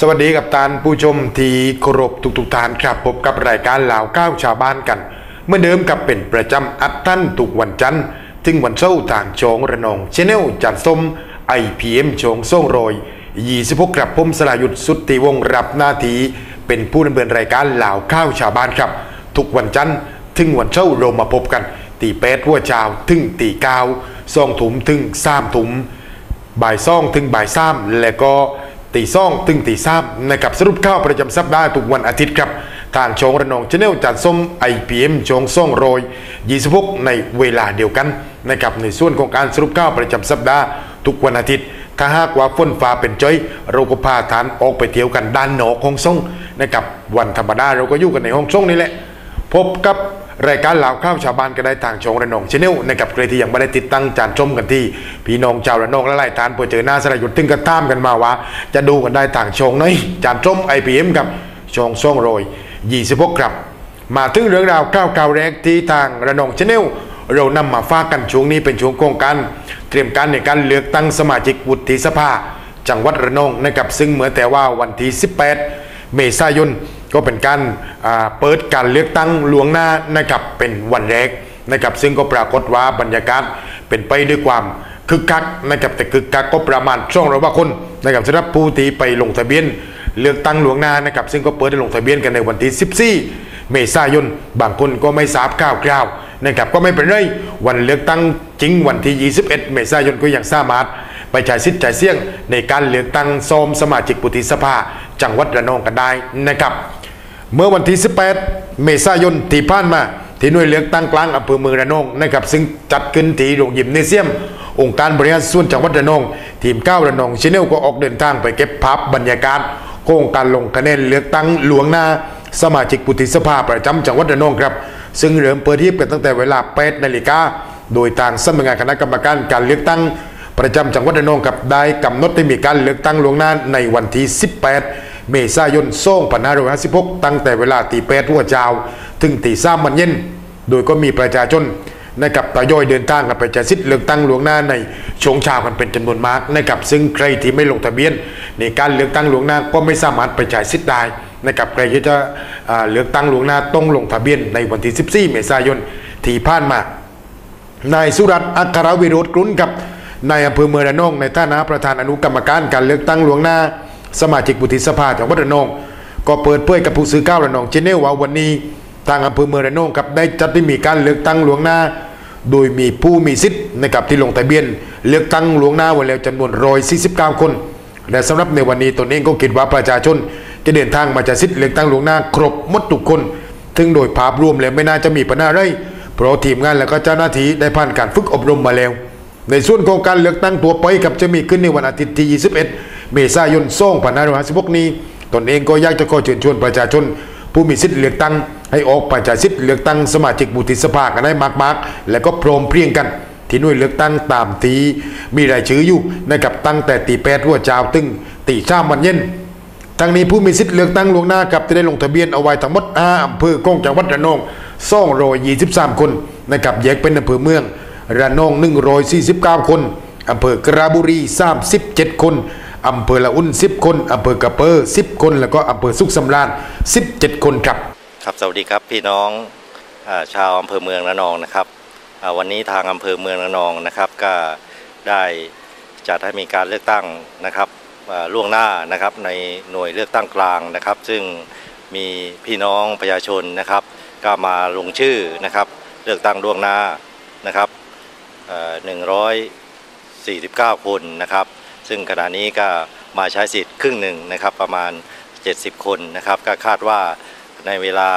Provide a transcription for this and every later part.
สวัสดีกับตานผู้ชมที่เคารพทุกๆท่านครับพบกับรายการลาวก้าวชาวบ้านกัน เมื่อเดิมกับเป็นประจำอัดท่านทุกวันจันทร์ถึงวันเสาร์ทางโชงระนองชแนลจัดส้มไอพีเอ็มโชงส่งโรย26กรับผมสลายุทธสุทธิวงรับหน้าทีเป็นผู้ดำเนินรายการลาวข้าวชาวบ้านครับ ทุกวันจันทร์ถึงวันเสาร์เรามาพบกันตีแปดหัวเช้าถึงตีเก้าสองถุมถึงสามถุมบ่ายซ่องถึงบ่ายซ้ำและก็ ตีซ่องถึงตีซ้ำนะครับสรุปข่าวประจำสัปดาห์ทุกวันอาทิตย์ครับ ทางชงระนองชแนลจัดส้มไอพีเอ็มชงซ่องโรย26ในเวลาเดียวกันนะครับในส่วนของการสรุปข่าวประจำสัปดาห์ทุกวันอาทิตย์ ถ้าหากว่าฝนฟ้าเป็นจ้อย เราก็พาทานออกไปเที่ยวกันด้านนอกห้องส่งนะครับวันธรรมดาเราก็อยู่กันในห้องส่งนี่แหละ พบกับ รายการเหล่าข้าวชาวบ้านก็ได้ทางช่องระนองชแนลนะครับใครที่ยังไม่ได้ติดตั้งจานชมกันที่ พี่น้องชาวระนองและหลายท่านพอเจอหน้าสลายหยุดตึงกระตามกันมาว่า จะดูกันได้ทางช่องไหนจานชมไอพีเอ็มกับช่องส่องโรย26ครับ มาถึงเรื่องราวก้าวกาวแรกที่ทางระนองชแนลเรานำมาฝากกันช่วงนี้เป็นช่วงโครงการเตรียมการในการเลือกตั้งสมาชิกวุฒิสภา จังหวัดระนองนะครับซึ่งเหมือนแต่ว่าวันที่ 18 เมษายน ก็เป็นการเปิดการเลือกตั้งลวงหน้านะครับเป็นวันแรกนะครับซึ่งก็ปรากฏว่าบรรยากาศเป็นไปด้วยความคึกคักนะครับแต่คึกคักก็ประมาณช่องร้อยกว่าคนนะครับสำหรับผู้ที่ไปลงทะเบียนเลือกตั้งหลวงหน้านะครับซึ่งก็เปิดให้ลงทะเบียนกันในวันที่ 14 เมษายน บางคนก็ไม่ทราบข่าวคราวนะครับก็ไม่เป็นไรวันเลือกตั้งจริงวันที่ 21 เมษายนก็ยังสามารถไปใช้สิทธิ์ใช้เสียง ในการเลือกตั้งซ้อมสมาชิกวุฒิสภา จังหวัดระนองกันได้นะครับ เมื่อวันที่ 18 เมษายนที่ผ่านมา ที่หน่วยเลือกตั้งกลางอำเภอเมืองระนองนะครับซึ่งจัดขึ้นที่โรงยิมเนเซียม องค์การบริหารส่วนจังหวัดระนอง ทีมก้าวระนองชแนลก็ออกเดินทางไปเก็บภาพบรรยากาศโครงการลงคะแนนเลือกตั้งหลวงหน้า สมาชิกวุฒิสภาประจำจังหวัดระนองครับ ซึ่งเริ่มเปิดที่กันตั้งแต่เวลา8นาฬิกาโดยทางสำนักงานคณะกรรมการการเลือกตั้งประจำจังหวัดระนองกับได้กำหนดให้มีการเลือกตั้งลวงหน้าในวันที่ 18 เมษายน2556ตั้งแต่เวลาตีแปดหัวเช้า ถึงตีสามมันเย็น โดยก็มีประชาชนนะครับทยอยเดินทางกันไปใช้สิทธิ์เลือกตั้งหลวงหน้าในช่วงเช้ากันเป็นจำนวนมากนะครับซึ่งใครที่ไม่ลงทะเบียน ในการเลือกตั้งหลวงหน้าก็ไม่สามารถไปใช้สิทธิ์ได้นะครับใครที่จะเลือกตั้งหลวงหน้าต้องลงทะเบียนในวันที่ 14 เมษายนที่ผ่านมานายสุรัตน์อัครวิโรธกรุณกับนายอำเภอเมืองระนองในฐานะประธานอนุกรรมการการเลือกตั้งหลวงหน้า สมาชิกวุฒิสภาจังหวัดระนอง ก็เปิดเผยกับผู้สื่อข่าวระนองเชนเนลว่าวันนี้ ทางอำเภอเมืองระนองครับได้จัดที่มีการเลือกตั้งหลวงหน้า โดยมีผู้มีสิทธิ์นะครับที่ลงทะเบียน เลือกตั้งหลวงหน้าไว้แล้วจำนวน 149 คนและสำหรับในวันนี้ตนเองก็คิดว่าประชาชน จะเดินทางมาจะสิทธิ์เลือกตั้งหลวงหน้าครบหมดทุกคนซึ่งโดยภาพรวมแล้วไม่น่าจะมีปัญหาอะไรเพราะทีมงานและก็เจ้าหน้าที่ได้ผ่านการฝึกอบรมมาแล้ว ในส่วนของการเลือกตั้งตัวไปกับจะมีขึ้นในวันอาทิตย์ที่ 21 เมษายน2556นี้ ตนเองก็อยากจะขอเชิญชวนประชาชน ผู้มีสิทธิ์เลือกตั้ง ให้ออกไปใช้สิทธิ์เลือกตั้งสมาชิกวุฒิสภากันได้มากๆ และก็พร้อมเพรียงกันที่หน่วยเลือกตั้งตามทีมีรายชื่ออยู่นะครับตั้งแต่ตีแปดหัวเจ้าตึงตีชามวันเย็นทั้งนี้ผู้มีสิทธิ์เลือกตั้งล่วงหน้ากับจะได้ลงทะเบียนเอาไว้ทั้งหมด5อำเภอของจังหวัดระนอง223คนนะครับแยกเป็นอำเภอเมือง ระนอง149คนอำเภอกระบุรี37คน อำเภอละอุ่น 10 คนอำเภอกระเปอร์10 คน แล้วก็อำเภอสุขสำราญ17 คนครับ ครับสวัสดีครับพี่น้องอชาวอำเภอเมืองระนองนะครับวันนี้ทางอำเภอเมืองระนองนะครับก็ได้จัดให้มีการเลือกตั้งนะครับล่วงหน้านะครับในหน่วยเลือกตั้งกลางนะครับ ซึ่งมีพี่น้องประชาชนนะครับ ก็มาลงชื่อนะครับ เลือกตั้งล่วงหน้านะครับหนึ่งร้อยสี่สิบเก้าคนนะครับ ซึ่งขณะนี้ก็มาใช้สิทธิ์ครึ่งหนึ่งนะครับประมาณ 70 คนนะครับก็คาดว่าในเวลา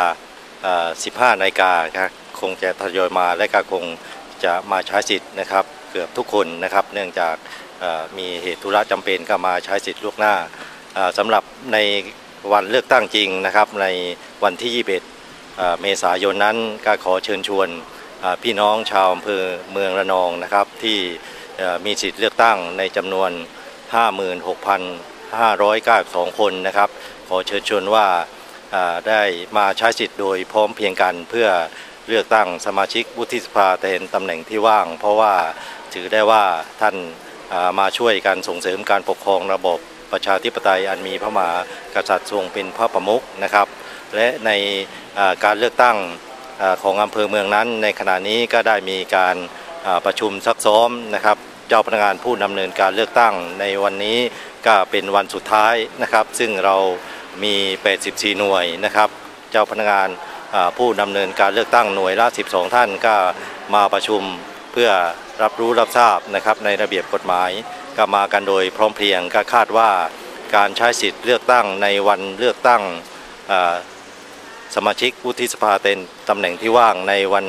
15นาฬิกาคงจะทยอยมาและก็คงจะมาใช้สิทธิ์นะครับเกือบทุกคนนะครับ เนื่องจากมีเหตุธุระจำเป็นก็มาใช้สิทธิ์ล่วงหน้าสำหรับในวันเลือกตั้งจริงนะครับในวันที่ 21เอ่อเมษายนนั้นก็ขอเชิญชวนพี่น้องชาวอำเภอเมืองระนองนะครับที่มีสิทธิ์เลือกตั้งในจำนวน 56,592 คนนะครับ ขอเชิญชวนว่าได้มาใช้สิทธิ์โดยพร้อมเพียงกันเพื่อเลือกตั้งสมาชิกวุฒิสภาแทนตำแหน่งที่ว่าง เพราะว่าถือได้ว่าท่านมาช่วยกันส่งเสริมการปกครองระบบประชาธิปไตยอันมีพระมหากษัตริย์ทรงเป็นพระประมุขนะครับ และในการเลือกตั้งของอำเภอเมืองนั้น ในขณะนี้ก็ได้มีการประชุมซักซ้อมนะครับ เจ้าพนักงานผู้ดำเนินการเลือกตั้งในวันนี้ก็เป็นวันสุดท้ายนะครับ ซึ่งเรามี 84 หน่วยนะครับ เจ้าพนักงานผู้ดำเนินการเลือกตั้งหน่วยละ 12 ท่านก็มาประชุมเพื่อรับรู้รับทราบนะครับในระเบียบกฎหมายก็มากันโดยพร้อมเพรียงก็คาดว่าการใช้สิทธิ์เลือกตั้งในวันเลือกตั้งสมาชิกวุฒิสภาเต็นตำแหน่งที่ว่างในวัน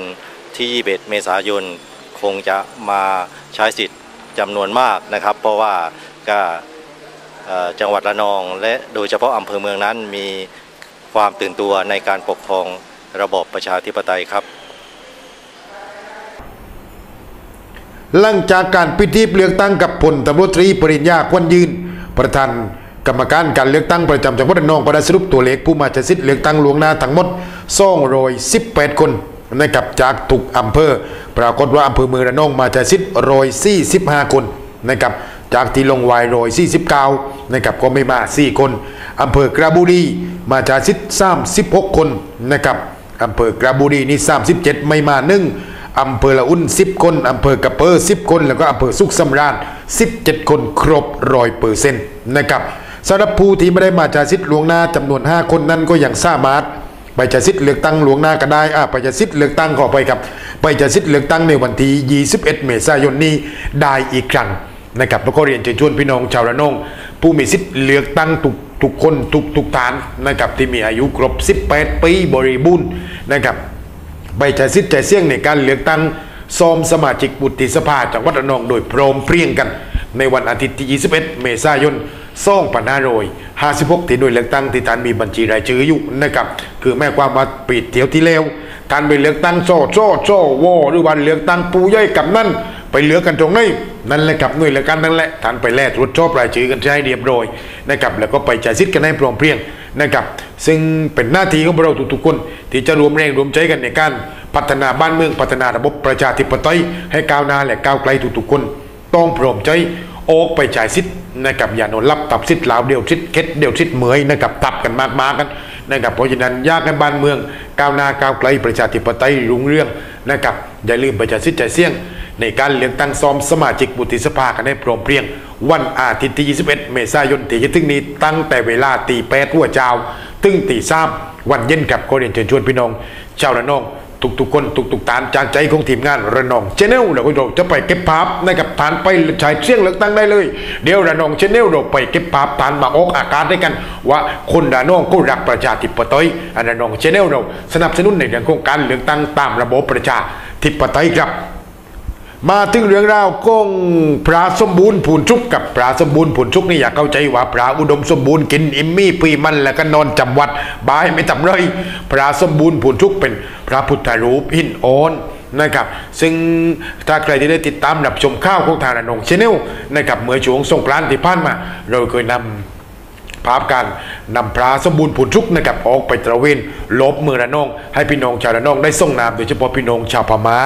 ที่ 21 เมษายน คงจะมาใช้สิทธิ์ จำนวนมากนะครับ เพราะว่าก็จังหวัดระนอง และโดยเฉพาะอำเภอเมืองนั้นมีความตื่นตัวในการปกครองระบอบประชาธิปไตยครับ หลังจากการพิธีเลือกตั้งกับพลตำรวจตรีปริญญาควนยืน ประธานกรรมการการเลือกตั้งประจำจังหวัดระนองประดาสรุปตัวเลขผู้มาใช้สิทธิ์เลือกตั้งล่วงหน้าทั้งหมด218คน นะครับจากทุกอำเภอ ปรากฏว่าอำเภอเมืองระนองมาใช้สิทธิ์145คนนะครับจากที่ลงวายโรย49นะครับก็ไม่มา4คนอำเภอกระบุรีมาจากสิทธิ์36คนนะครับอำเภอกระบุรีนี่37ไม่มาหนึ่งอำเภอละอุ่น10คนอำเภอกระเปอร์10คน แล้วก็อำเภอสุขสำราญ17คนครบร้อยเปอร์เซ็นต์นะครับสำหรับผู้ที่ไม่ได้มาจากสิทธิ์หลวงหน้าจำนวน 5 คนนั้นก็ยังสามารถ ไปจะสิทธิ์เลือกตั้งหลวงหน้าก็ได้อ่าไปจะสิทธิ์เลือกตั้งขอไปครับ ไปจะสิทธิ์เลือกตั้งในวันที่ 21 เมษายนนี้ได้อีกครั้งนะครับแล้วก็เรียนเชิญชวนพี่น้องชาวระนอง ผู้มีสิทธิ์เลือกตั้งทุกทุกคนทุกทุกฐานนะครับที่มีอายุครบ 18 ปีบริบูรณ์นะครับใบจ่ายสิทธิ์จ่ายเสี่ยงในการเลือกตั้งซ้อมสมาชิกบุตรสภาจังหวัดระนองโดยพร้อมเพรียงกัน ในวันอาทิตย์ที่ 21 เมษายน 2556ที่หน่วยเลือกตั้งที่ท่านมีบัญชีรายชื่ออยู่นะครับคือแม่ความว่าปิดเที่ยวที่แล้วการไปเลือกตั้งโซ่โซ่โซ่โวหรือวันเลือกตั้งปูย่อยกับนั่นไปเลือกกันตรงไหนนั่นแหละครับหน่วยเลือกตั้งนั่นแหละท่านไปแลกตรวจสอบรายชื่อกันใช้เรียบร้อยนะครับแล้วก็ไปจ่ายสิทธิ์กันให้พร้อมเพรียงนะครับซึ่งเป็นหน้าที่ของเราทุกๆคน ที่จะรวมแรงรวมใจกันในการพัฒนาบ้านเมืองพัฒนาระบบประชาธิปไตยให้ก้าวหน้าและก้าวไกลทุกๆคน ต้องพร้อมใจ โออกไปจ่ายสิทธิ์นะครับอย่านนรับตับสิทธิ์ลาวเดียวสิทธิ์เค็ดเดียวสิทธิ์เหมยนะครับทับกันมากมากันนะครับเพราะฉะนั้นยากให้บ้านเมืองก้าวหน้าก้าวไกลประชาธิปไตยรุ่งเรืองนะครับอย่าลืมไปจ่ายสิทธิ์จ่ายเสี่ยง ในการเลือกตั้งซ้อมสมาชิกบุตรสภากันให้พร้อมเพรียง วันอาทิตย์ที่ 21 เมษายนที่จะถึงนี้ตั้งแต่เวลาตีแปดหัวเจ้าถึงตีสามวันเย็นกับก็เรียนเชิญชวนพี่น้องชาวระนอง ทุกๆคนทุกๆตานจากใจของทีมงานระนองเชนเนลเราก็จะไปเก็บภาพนะครับฐานไปฉายเสียงเลือกตั้งได้เลย เดี๋ยวระนองเชนเนลเราไปเก็บภาพฐานมาออกอากาศด้วยกัน ว่าคนระนองก็รักประชาธิปไตยระนองเชนเนลเราสนับสนุนในเรื่องของการเลือกตั้งตามระบบประชาธิปไตยครับ มาถึงเรื่องราวของพระสมบูรณ์ผุนชุกกับพระสมบูรณ์ผุนชุกนี่อยากเข้าใจว่าพระอุดมสมบูรณ์กินอิมมี่ปีมันแล้วก็นอนจำวัดบายไม่ทำเลยพระสมบูรณ์ผุนชุกเป็นพระพุทธรูปหินอ่อนนะครับซึ่งถ้าใครที่ได้ติดตามรับชมข้าวของทางนองชแนลนะครับเมื่อช่วงสงกรานต์ที่ผ่านมา เราเคยนำ ภาพการนำพระสมบูรณ์ผุนชุกนะครับออกไปตระเวนลบเมืองระนอง ให้พี่น้องชาวระนองได้ส่งน้ำโดยเฉพาะพี่น้องชาวพม่า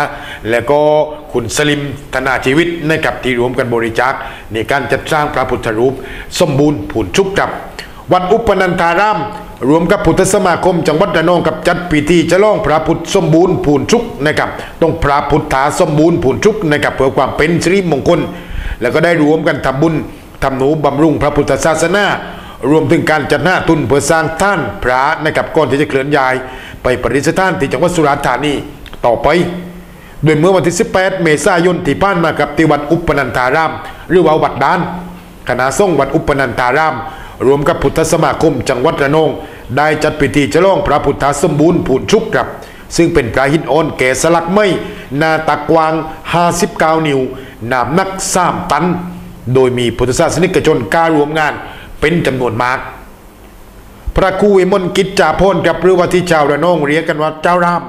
และก็คุณสลิมธนาชีวิตนะครับที่รวมกันบริจาคในการจัดสร้างพระพุทธรูป สมบูรณ์ผุนชุกครับวัดอุปนันธารามรวมกับพุทธสมาคมจังหวัดระนองกับจัดพิธีจะล่องพระพุทธสมบูรณ์ผุนชุกนะครับต้องพระพุทธาสมบูรณ์ผุนชุกนะครับเพื่อความเป็นสิริมงคล แล้วก็ได้รวมกันทำบุญทำหนูบำรุงพระพุทธศาสนา รวมถึงการจัดหน้าทุนเพื่อสร้างท่านพระนะครับก่อนที่จะเคลื่อนย้าย ไปประดิษฐานที่จังหวัดสุราษฎร์ธานีต่อไป โดยเมื่อวันที่ 18 เมษายนที่ผ่านมากับที่วัดอุปนันธาราม หรือว่าวัดดานคณะสงฆ์วัดอุปนันธาราม รวมกับพุทธสมาคม จังหวัดระนอง ได้จัดพิธีฉลองพระพุทธสมบูรณ์ผุนชุกครับ ซึ่งเป็นพระหินอ่อนแก่สลักไม้หนาตักกวาง 59 นิ้วหนามนัก3ตัน โดยมีพุทธศาสนิกชนกล้ารวมงาน เป็นจำนวนมาก พระครูวิมลกิจจาพลกับหรือว่าที่ชาวระนองเรียกกันว่าเจ้าราม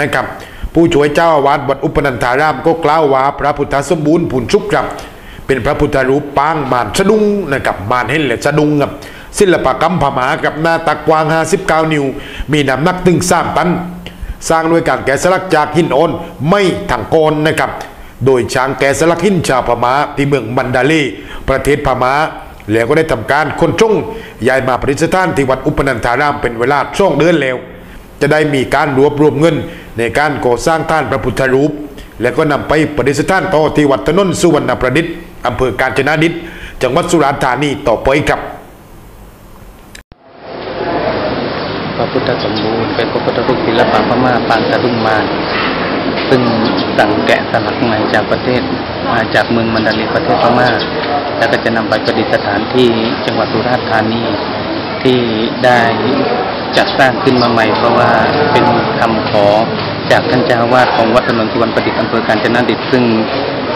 นะครับ ผู้ช่วยเจ้าอาวาสวัดอุปนันธารามก็กล่าวว่าพระพุทธสมบูรณ์ผุนชุกครับเป็นพระพุทธรูปปางมานสะดุ้งนะครับมานเห็นเลยสะดุ้งครับศิลปกรรมพม่ากับหน้าตักกว้าง 59 นิ้ว มีน้ำหนักถึง3ตัน สร้างด้วยการแกะสลักจากหินอ่อนไม่ถังโกนนะครับ โดยช้างแกะสลักหินชาวพม่าที่เมืองมันดาเลประเทศพม่า แล้วก็ได้ทำการคนจงย้ายมาประดิษฐานที่วัดอุปนันธารามเป็นเวลาช่วงเดือนแล้ว จะได้มีการรวบรวมเงิน ในการก่อสร้างท่านพระพุทธรูป แล้วก็นำไปประดิษฐานต่อที่วัดถนนสุวรรณประดิษฐ์อำเภอกาญจนดิตจังหวัดสุราษฎร์ธานีต่อไปครับพระพุทธสมบูรณ์เป็นพระพุทธรูปศิลปะพม่าปางสะดุ้งมาร ซึ่งสั่งแกะสลักมาจากประเทศมาจากเมืองมันดาลีประเทศพม่าแล้วก็จะนำไปประดิษฐานที่จังหวัดสุราษฎร์ธานีที่ได้จัดสร้างขึ้นมาใหม่ เพราะว่าเป็นคำขอจากท่านเจ้าวาสของวัดถนนสุวรรณประดิษฐ์อำเภอกาญจนดิตซึ่ง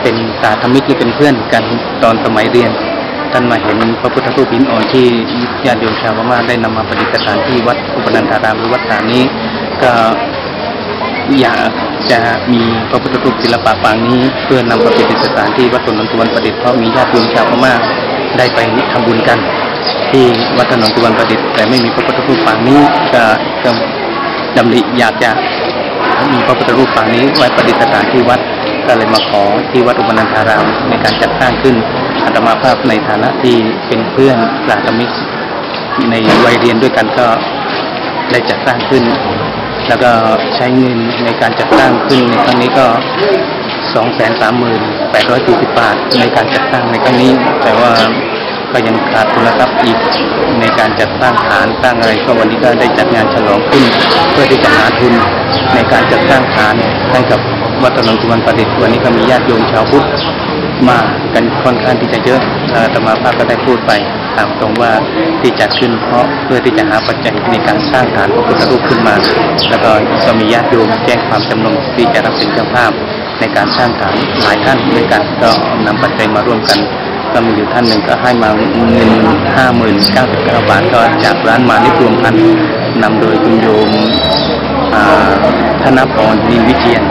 เป็นสาธมิกหรือเป็นเพื่อนกันตอนสมัยเรียน ท่านมาเห็นพระพุทธรูปหินอ่อนที่ญาติโยมชาวพม่าได้นำมาประดิษฐานที่วัดอุปนันธารามหรือวัดสานี้ก็อยาก จะมีพระพุทธรูปศิลปะปางนี้ เพื่อนำไปประดิษฐานที่วัดถนนสุวรรณประดิษฐ์เพราะมีญาติโยมชาวพม่าได้ไปทำบุญกัน ที่วัดถนนสุวรรณประดิษฐ์แต่ไม่มีพระพุทธรูปปางนี้ก็ก็ดำริอยากจะมีพระพุทธรูปปางนี้ไว้ประดิษฐานที่วัดก็เลยมาขอที่วัดอุปนันธารามในการจัดสร้างขึ้นอาตมาภาพในฐานะที่เป็นเพื่อนสาธมิกในวัยเรียนด้วยกันก็ได้จัดสร้างขึ้น แล้วก็ใช้เงินในการจัดสร้างขึ้นในครั้งนี้ก็ 238,840 บาทในการจัดสร้างในครั้งนี้ แต่ว่าก็ยังขาดทุนทรัพย์อีกในการจัดสร้างฐานสร้างอะไรก็วันนี้ก็ได้จัดงานฉลองขึ้น เพื่อที่จะหาทุนในการจัดสร้างฐานให้กับวัดถนนสุวรรณประดิษฐ์วันนี้ก็มีญาติโยมชาวพุทธมากันค่อนข้างที่จะเยอะอาตมาภาพก็ได้พูดไป ตามตรงว่าที่จัดขึ้นเพราะเพื่อที่จะหาปัจจัยในการสร้างฐานพระพุทธรูปขึ้นมา แล้วก็ก็มีญาติโยมแจ้งความจำนงที่จะรับเป็นเจ้าภาพในการสร้างฐานหลายท่านด้วยกันก็นำปัจจัยมาร่วมกันก็มีอยู่ท่านหนึ่งก็ให้มาเงินห้าหมื่นเก้าสิบเก้าบาทก็จากร้านมานิรวมพันนำโดยคุณโยมอ่าธนพรนินวิเชียน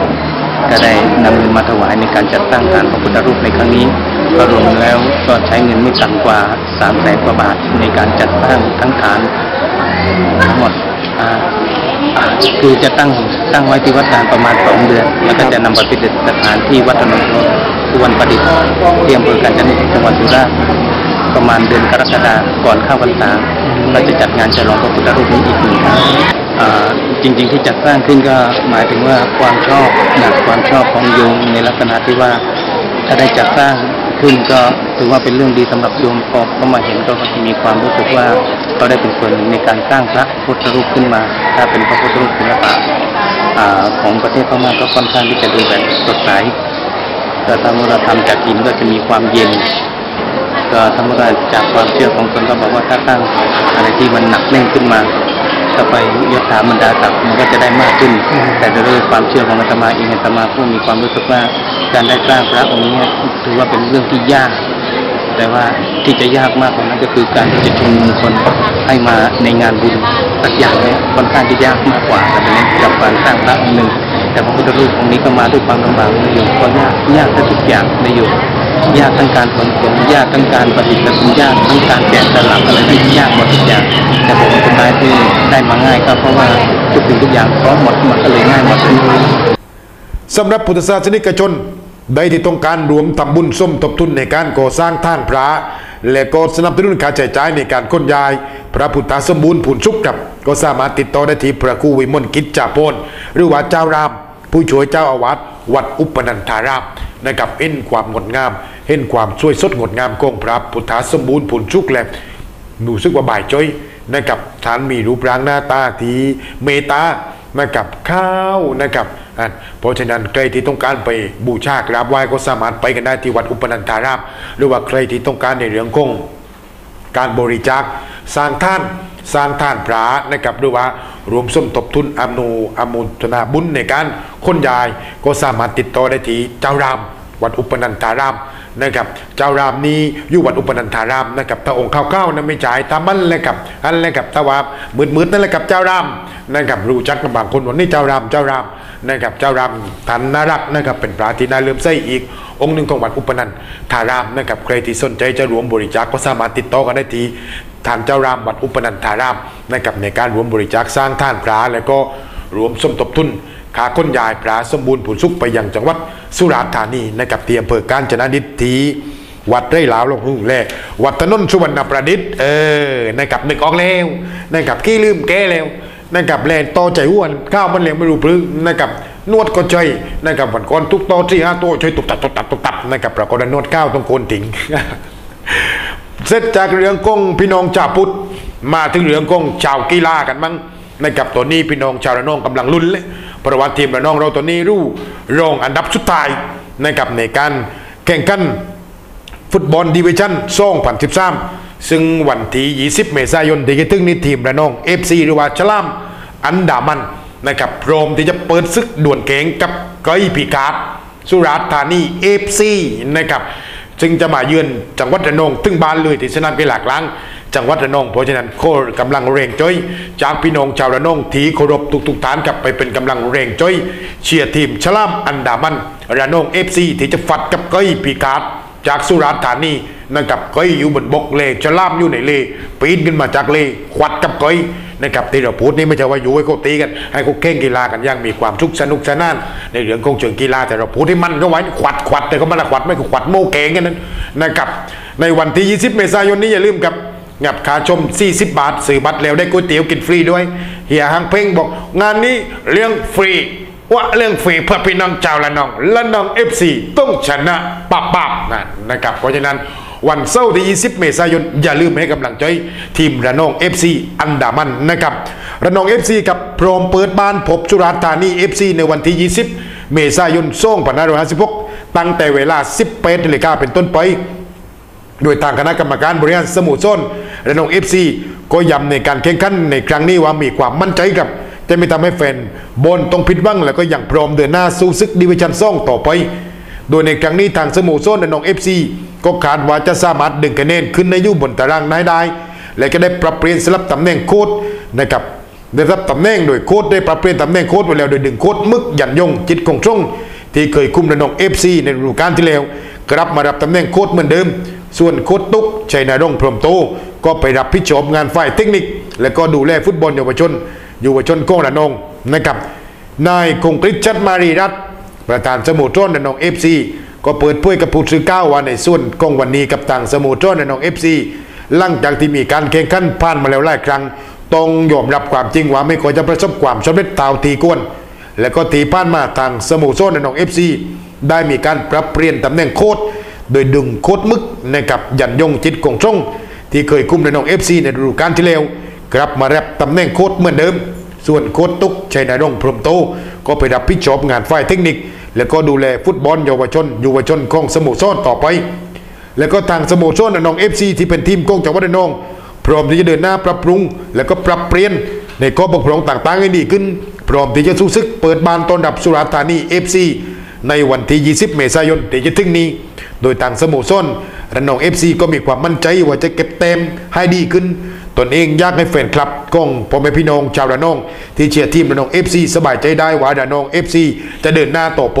ก็ได้นำเงินมาถวายในการจัดสร้างฐานพระพุทธรูปในครั้งนี้ ก็รวมแล้วก็ใช้เงินไม่ต่ำกว่าสามแสนกว่าบาทในการจัดสร้างทั้งฐานทั้งหมดคือจะตั้งตั้งไว้ที่วัดฐานประมาณสองเดือน แล้วก็จะนำไปประดิษฐานที่วัดถนนสุวรรณประดิษฐ์ที่อำเภอกาญจนดิตจังหวัดสุราษฎร์ประมาณเดือนกรกฎาก่อนเข้าพรรษาก็จะจัดงานฉลองพระพุทธรูปนี้อีกหนึ่งครั้งจริง ๆ ที่จัดสร้างขึ้นก็หมายถึงว่าความชอบหนักความชอบของโยมในลักษณะที่ว่าถ้าได้จัดสร้าง ขึ้นก็ถือว่าเป็นเรื่องดีสำหรับโยมพอเขามาเห็นก็จะมีความรู้สึกว่าเขาได้เป็นส่วนหนึ่งในการสร้างพระพุทธรูปขึ้นมา ถ้าเป็นพระพุทธรูปศิลปะของประเทศพม่าก็ค่อนข้างที่จะดูแบบสดใสแต่ถ้าเมื่อเราทำจากหินก็จะมีความเย็นก็ธรรมดาจากความเชื่อของคนก็บอกว่าถ้าตั้งอะไรที่มันหนักแน่นขึ้นมา ต่อไปยศถาบรรดาศักดิ์มันก็จะได้มากขึ้น แต่ด้วยความเชื่อของอาตมาเองอาตมาผู้มีความรู้สึกว่าการได้สร้างพระองค์นี้ถือว่าเป็นเรื่องที่ยาก แต่ว่าที่จะยากมากกว่านั้นก็คือการที่จะชุมนุมคนให้มาในงานบุญสักอย่างเนี่ยค่อนข้างที่ยากมากกว่าแต่เป็นกับการสร้างพระองค์หนึ่งแต่พระพุทธรูปองค์นี้ก็มาด้วยความลำบากในอยู่ก็ยากยากทุกอย่างในอยู่ ยากทั้งการขนส่งยากทั้งการประดิษฐ์และยากทั้งการแกะสลักอะไรที่ยากหมดทุกอย่างแต่ผมสุดท้ายที่ได้มาง่ายก็เพราะว่าทุกสิ่งทุกอย่างพร้อมหมดหมันก็เลยง่ายหมดเลยสำหรับพุทธศาสนิกชนใดที่ต้องการรวมทำบุญส้มทบทุนในการก่อสร้างท่านพระ และก็สนับสนุนค่าใช้จ่ายในการค้นย้าย พระพุทธสมบูรณ์ผุนชุกกับ ก็สามารถติดต่อได้ที่พระครูวิมลกิจจาโพนหรือว่าเจ้าราม ผู้ช่วยเจ้าอาวาสวัดอุปนันธาราม นะครับเห็นความงดงาม เห็นความสวยสดงดงามของพระพุทธสมบูรณ์ผุนชุกและหนูซึกว่าบ่ายจ้อยนะครับทานมีรูปร่างหน้าตาที่เมตตานะครับข้าวนะครับเพราะฉะนั้นใครที่ต้องการไปบูชากราบไหว้ก็สามารถไปกันได้ที่วัดอุปนันธารามหรือว่าใครที่ต้องการในเรื่องของการบริจาคสร้างท่าน สร้างท่านพระนะครับหรือว่ารวมสมทบทุนอำนูอำมุทนาบุญในการค้นยายก็สามารถติดต่อได้ที่เจ้ารามวัดอุปนันทารามนะครับ เจ้ารามนี้อยู่วัดอุปนันทารามนะครับถ้าองค์ข้าวๆนั้นไม่จ่ายตามมันเลยครับอันเลยครับถ้าว่ามืดๆนั่นแหละครับเจ้ารามนะครับรู้จักกับบางคนวันนี้เจ้ารามเจ้าราม นะครับเจ้ารามทันน่ารักนะครับเป็นพระที่น่าเลื่อมใสอีก องค์หนึ่งของวัดอุปนันธารามนะครับใครที่สนใจจะรวมบริจาคก็สามารถติดต่อกันได้ที่ทานเจ้ารามวัดอุปนันธารามนะครับในการรวมบริจาคสร้างท่านพระแล้วก็รวมสมทบทุนขาค้นยายพระสมบูรณ์ผุนสุขไปยังจังหวัดสุราษฎร์ธานีนะครับที่อำเภอการจนดิตทีวัดได้ลาวลงหูแลวัดถนนสุวรรณประดิษฐ์เออนะครับนึกออกแล้วนะครับขี้ลืมแก้แล้ว นะครับแลนต่อใจอ้วนข้าวมันเลี้ยงไม่รู้พลึกนะครับนวดก็ใจนะครับวันก่อนทุกต่อที่ห้าตัวช่วยตุกตับตุกตับตุกตับนะครับปรากฏว่านวดข้าวต้องโคนทิ้งเสร็จจากเรื่องกงพี่น้องชาวพุทธมาถึงเรื่องกงชาวกีฬากันมั้งนะครับตัวนี้พี่น้องชาวระนองกำลังลุ้นเลยเพราะว่าทีมระนองเราตัวนี้รู้รองอันดับสุดท้ายนะครับในการแข่งขันฟุตบอลดิวิชั่น2013 ซึ่งวันที่ 20 เมษายนที่จะถึงนี้ทีมระนอง FC หรือว่าชลามอันดามันนะครับพร้อมที่จะเปิดศึกด่วนเก่งกับไกอยพิกาดสุราษฎร์ธานี FC นะครับซึ่งจะมาเยือนจังหวัดระนองถึงบ้านเลยที่สนามกีฬากลางจังหวัดระนองเพราะฉะนั้นโคกำลังเร่งจ้อย จากพี่น้องชาวระนองที่เคารพทุกๆฐานกลับไปเป็นกำลังเร่งจ้อย เชียร์ทีมชลามอันดามันระนอง FC ที่จะฟัดกับไกอยพิกาด จากสุราษฎร์ธานีนะครับก้อยอยู่บนบกเลจะล่ามอยู่ในเลปีนขึ้นมาจากเลขวัดกับก้อยนะครับที่เราพูดนี่ไม่ใช่ว่าอยู่ให้เขาตีกัน ให้เขาเข่งกีฬากันอย่างมีความสุขสนุกสนาน ในเรื่องของเชิงกีฬาแต่เราพูดให้มันก็ไว้ขวัดขวัดแต่เขาไม่ละขวัดไม่คือขวัดโม่เกงกันนั้นนะครับในวันที่ 20 เมษายนนี้อย่าลืมกับงับขาชม 40 บาทซื้อบัตรแล้วได้ก๋วยเตี๋ยวกินฟรีด้วยเฮียฮังเพ่งบอกงานนี้เลี้ยงฟรี ว่าเรื่องฟรีเพื่อพี่น้องชาวละนองละนองเอฟซีต้องชนะปับปับนะนะครับ เพราะฉะนั้นวันเสาร์ที่ 20 เมษายน อย่าลืมให้กำลังใจทีมระนองเอฟซีอันดามันนะครับระนองเอฟซีกับพร้อมเปิดบ้านพบสุราษฎร์ธานีเอฟซีในวันที่ 20 เมษายน2556ตั้งแต่เวลา 18นาฬิกาเป็นต้นไป โดยทางคณะกรรมการบริหารสมุทรโซนระนองเอฟซีก็ย้ำในการแข่งขันในครั้งนี้ว่ามีความมั่นใจกับ จะไม่ทำให้แฟนบนต้องผิดหวังแล้วก็ยังพร้อมเดินหน้าสู้ศึกดิวิชั่นซ่องต่อไป โดยในครั้งนี้ทางสมุทรโซนระนองเอฟซีก็คาดว่าจะสามารถดึงคะแนนขึ้นในยุบนตารางนายได้ และก็ได้ปรับเปลี่ยนสลับตำแหน่งโค้ดนะครับได้รับตำแหน่งโดยโค้ดได้ปรับเปลี่ยนตำแหน่งโค้ดไปแล้วโดยดึงโค้ดมึกยันยงจิตคงช่งที่เคยคุมระนองเอฟซีในฤดูกาลที่แล้วกลับมารับตำแหน่งโค้ดเหมือนเดิม ส่วนโค้ดตุ๊กชัยนรงพรหมโต ก็ไปรับผิดชอบงานฝ่ายเทคนิค และก็ดูแลฟุตบอลเยาวชน ยาวชนกงระนองนะครับนายคงกฤษชัดมารีรัตประธานสโมุทรระนองเอฟซีก็เปิดเผยกับผู้สื่อข่าวว่าในส่วนกองวันนี้กับทางสโมุทรระนองเอฟซีหลังจากที่มีการแข่งขันผ่านมาแล้วหลายครั้งต้องยอมรับความจริงว่าไม่ค่อยจะประสบความสำเร็จตาวทีกวนและก็ทีผ่านมาทางสโมุทรระนองเอฟซีได้มีการปรับเปลี่ยนตำแหน่งโค้ดโดยดึงโค้ดมึกนะครับยันยงจิตกงช่งที่เคยคุมระนองเอฟซีในฤดูกาลที่แล้ว กลับมารับตำแหน่งโค้ดเหมือนเดิม ส่วนโค้ดตุกชัยนรงค์พรหมโต ก็ไปรับผิดชอบงานฝ่ายเทคนิค และก็ดูแลฟุตบอลเยาวชนเยาวชนของสโมสรต่อไป แล้วก็ทางสโมสรระนองเอฟซีที่เป็นทีมกองจังหวัดรนอง พร้อมที่จะเดินหน้าปรับปรุง และก็ปรับเปลี่ยนในข้อบกพร่องต่างๆให้ดีขึ้น พร้อมที่จะสู้ศึกเปิดบานต้อนรับสุราษฎร์ธานีเอฟซีในวันที่ 20 เมษายนที่จะถึงนี้ โดยทางสโมุทรสรระนองเอฟซีก็มีความมั่นใจว่าจะเก็บเต็มให้ดีขึ้น ตนเองอยากให้แฟนคลับกงพ่อแม่พี่น้องชาวระนอง ที่เชียร์ทีมระนองเอฟซีสบายใจได้ว่าระนองเอฟซีจะเดินหน้าต่อไป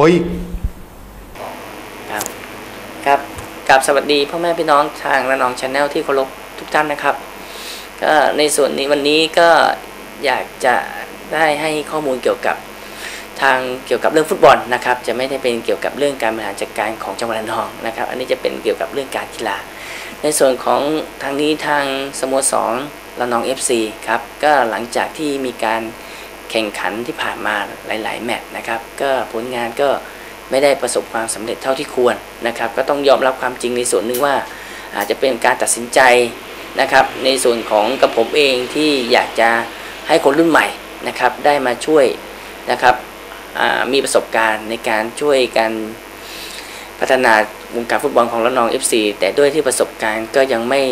ครับครับกับสวัสดีพ่อแม่พี่น้องทางระนองชาแนลที่เคารพทุกท่านนะครับก็ในส่วนนี้วันนี้ก็อยากจะได้ให้ข้อมูลเกี่ยวกับทางเกี่ยวกับเรื่องฟุตบอลนะครับ จะไม่ได้เป็นเกี่ยวกับเรื่องการบริหารจัดการของจังหวัดระนองนะครับ อันนี้จะเป็นเกี่ยวกับเรื่องการกีฬา ในส่วนของทางนี้ทางสโมสรระนอง FC ครับก็หลังจากที่มีการแข่งขันที่ผ่านมาหลาย ๆ แมตช์นะครับก็ผลงานก็ไม่ได้ประสบความสำเร็จเท่าที่ควรนะครับก็ต้องยอมรับความจริงในส่วนหนึ่งว่า อาจจะเป็นการตัดสินใจนะครับในส่วนของกับผมเองที่อยากจะให้คนรุ่นใหม่นะครับได้มาช่วยนะครับมีประสบการณ์ในการช่วยกัน พัฒนาวงการฟุตบอลของระนอง FC แต่ด้วยที่ประสบการณ์ก็ยังไม่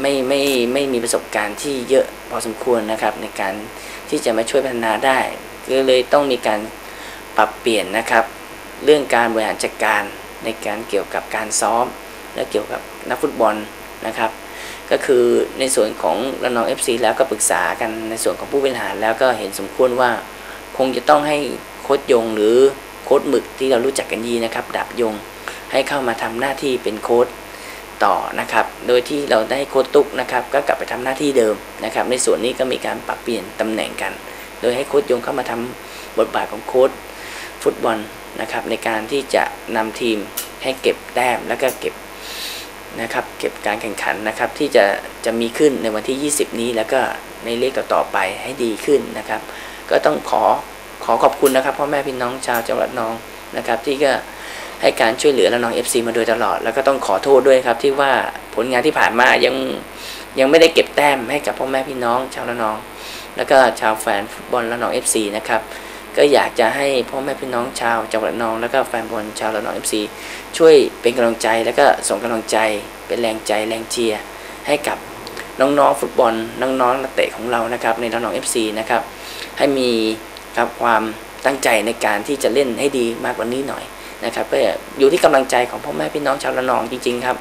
ไม่ไม่ไม่มีประสบการณ์ที่เยอะพอสมควรนะครับ ในการที่จะมาช่วยพัฒนาได้ก็เลยต้องมีการปรับเปลี่ยนนะครับ เรื่องการบริหารจัดการในการเกี่ยวกับการซ้อม และเกี่ยวกับนักฟุตบอลนะครับ ก็คือในส่วนของระนอง FC แล้วก็ปรึกษากันในส่วนของผู้บริหารแล้วก็เห็นสมควรว่า คงจะต้องให้โค้ชยงหรือโค้ชหมึกที่เรารู้จักกันดีนะครับดาบยง ให้เข้ามาทำหน้าที่เป็นโค้ชต่อนะครับ โดยที่เราได้โค้ชตุกนะครับ ก็กลับไปทำหน้าที่เดิมนะครับ ในส่วนนี้ก็มีการปรับเปลี่ยนตำแหน่งกัน โดยให้โค้ชยงเข้ามาทำบทบาทของโค้ชฟุตบอลนะครับ ในการที่จะนำทีมให้เก็บแต้มแล้วก็เก็บนะครับ เก็บการแข่งขันนะครับ ที่จะจะมีขึ้นในวันที่ 20 นี้แล้วก็ในเลขต่อไปให้ดีขึ้นนะครับ ก็ต้องขอขอขอบคุณนะครับพ่อแม่พี่น้องชาวจังหวัดน้องนะครับ ที่ก็ ให้การช่วยเหลือและน้อง FC มาโดยตลอด แล้วก็ต้องขอโทษด้วยครับที่ว่าผลงานที่ผ่านมายังยังไม่ได้เก็บแต้มให้กับพ่อแม่พี่น้องชาวละนอง แล้วก็ชาวแฟนฟุตบอลละนอง FC นะครับก็อยากจะให้พ่อแม่พี่น้องชาวจังหวัดระนอง แล้วก็แฟนบอลชาวระนอง FC ช่วยเป็นกำลังใจแล้วก็ส่งกำลังใจเป็นแรงใจแรงเชียร์ให้กับน้องๆฟุตบอลน้องๆนักเตะของเรานะครับในระนอง FC นะครับให้มีครับความตั้งใจในการที่จะเล่นให้ดีมากกว่านี้หน่อย นะครับก็อยู่ที่กำลังใจของพ่อแม่พี่น้องชาวระนองจริงๆครับ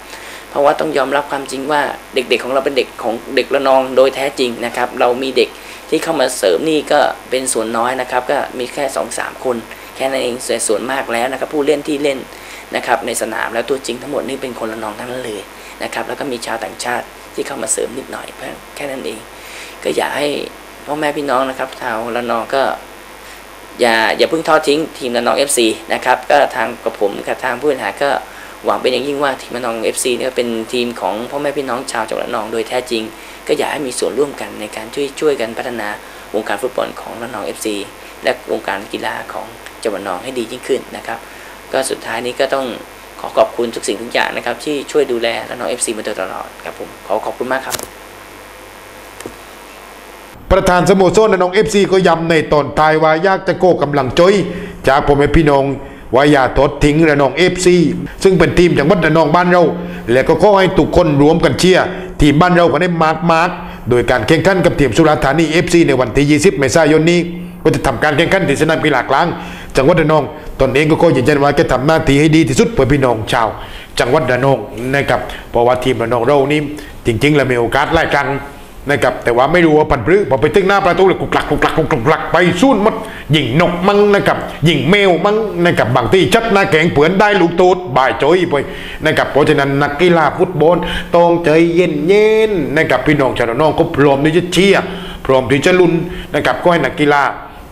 เพราะว่าต้องยอมรับความจริงว่าเด็กๆของเราเป็นเด็กของเด็กระนองโดยแท้จริงนะครับ เรามีเด็กที่เข้ามาเสริมนี่ก็เป็นส่วนน้อยนะครับ ก็มีแค่2อสามคน แค่นั้นเองส่วนส่วนมากแล้วนะครับ ผู้เล่นที่เล่นนะครับในสนามแล้วตัวจริงทั้งหมดนี่เป็นคนระนองทั้งนั้นเลยนะครับ แล้วก็มีชาวต่างชาติที่เข้ามาเสริมนิดหน่อยเพื่อแค่นั้นเอง ก็อยากให้พ่อแม่พี่น้องนะครับชาวระนองก็ อย่าอย่าเพิ่งทอดทิ้งทีมระนอง FC นะครับก็ทางกับผมกับทางผู้บริหารก็หวังเป็นอย่างยิ่งว่าทีมระนอง FC เนี่ยเป็นทีมของพ่อแม่พี่น้องชาวจังหวัดระนองโดยแท้จริง ก็อยากให้มีส่วนร่วมกันในการช่วยช่วยกันพัฒนาวงการฟุตบอลของระนอง FC และวงการกีฬาของจังหวัดระนองให้ดียิ่งขึ้นนะครับก็สุดท้ายนี้ก็ต้องขอขอบคุณทุกสิ่งทุกอย่างนะครับที่ช่วยดูแลระนอง FC มาโดยตลอดครับผมขอขอบคุณมากครับ ประธานสโมสรระนองเอฟซีก็ย้ำในตอนท้ายว่ายากจะโก้กำลังใจจากผมให้พี่น้องว่าอย่าทอดทิ้งระนองเอฟซีซึ่งเป็นทีมจังหวัดระนองบ้านเรา และก็ขอให้ทุกคนรวมกันเชียร์ทีมบ้านเราก็ได้มาร์กมาร์กโดยการแข่งขันกับทีมสุราษฎร์ธานีเอฟซีในวันที่20เมษายนนี้ ก็จะทำการแข่งขันที่สนามกีฬากลาง จังหวัดระนอง ตนเองก็ขอยืนยันว่าจะทำหน้าที่ให้ดีที่สุดเพื่อพี่น้องชาว จังหวัดระนองนะครับเพราะว่าทีมระนองเรานี่จริง ๆ แล้วมีโอกาสหลายครั้ง นะครับแต่ว่าไม่รู้ว่าปันปรื้อพอไปถึงหน้าประตูเลยกุกลักกุกลักกุกลักกุกลักไปสู้มดยิงนกมั้งนะครับยิงแมวมั้งนะครับบางที่ชัดหน้าแข็งเผือนได้ลูกตูดบ่ายโจยไปนะครับเพราะฉะนั้นนักกีฬาฟุตบอลต้องใจเย็นเย็นนะครับพี่น้องชาวน้องก็พร้อมที่จะเชียร์พร้อมที่จะลุ้นนะครับก็ให้นักกีฬา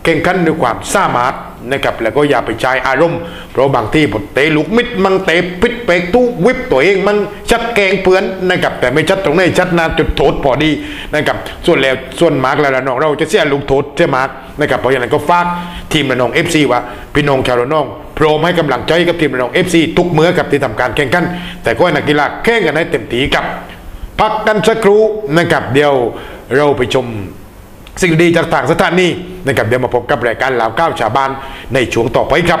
แข่งขันด้วยความสามารถนะครับแล้วก็อย่าไปใช้อารมณ์ เพราะบางที่ผมเตะลูกมิดมันเตะพิษเปกตู้วิบตัวเองมันชัดแกงเปือนนะครับแต่ไม่ชัดตรงไหนชัดนาจุดโทษพอดีนะครับส่วนแล้วส่วนมาร์กแล้วละน้องเราจะเสียลูกโทษเสียมาร์กนะครับเพราะฉะนั้นก็ฝากทีมระนองเอฟซีว่าพี่น้องชาวระนองพร้อมให้กำลังใจกับทีมระนองเอฟซีทุกเมื่อกับที่ทำการแข่งขันแต่ก็ให้นักกีฬาแข่งกันให้เต็มที่กับพักกันสักครู่นะครับเดี๋ยวเราไปชม สิ่งดีจากต่างสถานีนะครับเดี๋ยวมาพบกับรายการลาวก้าวชาวบ้านในช่วงต่อไปครับ